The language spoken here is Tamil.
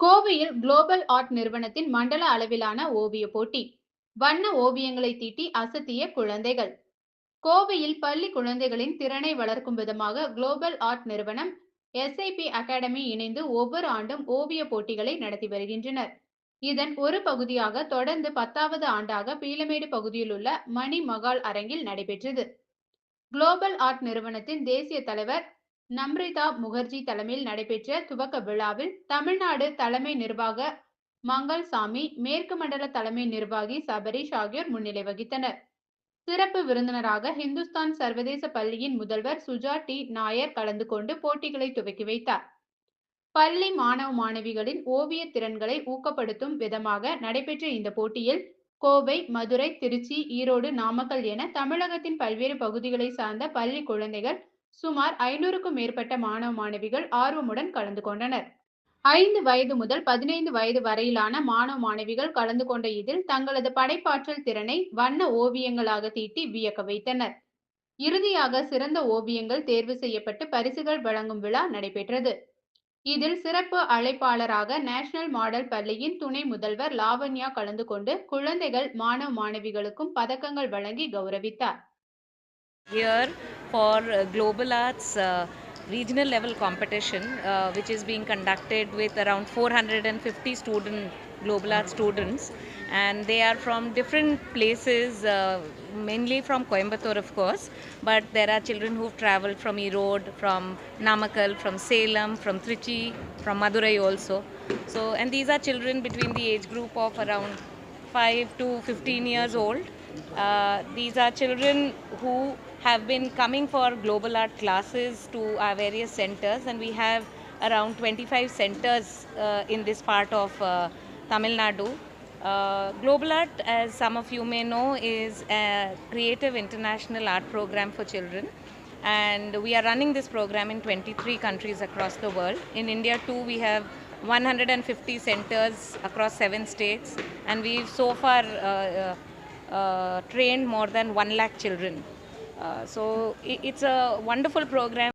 கோவையில் குளோபல் ஆர்ட் நிறுவனத்தின் மண்டல அளவிலான ஓவிய போட்டி. வண்ண ஓவியங்களை தீட்டி அசத்திய குழந்தைகள். கோவையில் பள்ளி குழந்தைகளின் திறனை வளர்க்கும் விதமாக குளோபல் ஆர்ட் நிறுவனம் எஸ்ஐபி அகாடமி இணைந்து ஒவ்வொரு ஆண்டும் ஓவிய போட்டிகளை நடத்தி வருகின்றனர். இதன் ஒரு பகுதியாக தொடர்ந்து பத்தாவது ஆண்டாக பீலமேடு பகுதியில் உள்ள மணி மகால் அரங்கில் நடைபெற்றது. குளோபல் ஆர்ட் நிறுவனத்தின் தேசிய தலைவர் நம்ரிதா முகர்ஜி தலைமையில் நடைபெற்ற துவக்க விழாவில் தமிழ்நாடு தலைமை நிர்வாக மங்கள்சாமி மேற்கு மண்டல தலைமை நிர்வாகி சபரீஷ் ஆகியோர் முன்னிலை வகித்தனர். சிறப்பு விருந்தினராக ஹிந்துஸ்தான் சர்வதேச பள்ளியின் முதல்வர் சுஜா டி. நாயர் கலந்து கொண்டு போட்டிகளை துவக்கி வைத்தார். பள்ளி மாணவ மாணவிகளின் ஓவிய திறன்களை ஊக்கப்படுத்தும் விதமாக நடைபெற்ற இந்த போட்டியில் கோவை மதுரை திருச்சி ஈரோடு நாமக்கல் என தமிழகத்தின் பல்வேறு பகுதிகளை சார்ந்த பள்ளி குழந்தைகள் சுமார் ஐநூறுக்கும் மேற்பட்ட மாணவ மாணவிகள் ஆர்வமுடன் கலந்து கொண்டனர். ஐந்து வயது முதல் பதினைந்து வயது வரையிலான மாணவ மாணவிகள் கலந்து கொண்ட இதில் தங்களது படைப்பாற்றல் திறனை வண்ண ஓவியங்களாக தீட்டி வியக்க வைத்தனர். இறுதியாக சிறந்த ஓவியங்கள் தேர்வு செய்யப்பட்டு பரிசுகள் வழங்கும் விழா நடைபெற்றது. இதில் சிறப்பு அழைப்பாளராக நேஷனல் மாடல் பள்ளியின் துணை முதல்வர் லாவண்யா கலந்து கொண்டு குழந்தைகள் மாணவ மாணவிகளுக்கும் பதக்கங்கள் வழங்கி கௌரவித்தார். Here for uh, Global Arts uh, regional level competition, uh, which is being conducted with around 450 student Global Arts students, and they are from different places, uh, mainly from Coimbatore, of course. But there are children who've traveled from Erode, from Namakkal, from Salem, from Trichy, from Madurai also. So, and these are children between the age group of around 5 to 15 years old. Uh, these are children who have been coming for global art classes to our various centers, and we have around 25 centers uh, in this part of uh, Tamil Nadu. Uh, global art, as some of you may know, is a creative international art program for children. And we are running this program in 23 countries across the world. In India, too, we have 150 centers across seven states, and we've so far uh, uh, uh, trained more than 1 lakh children. Uh, so it's a wonderful program.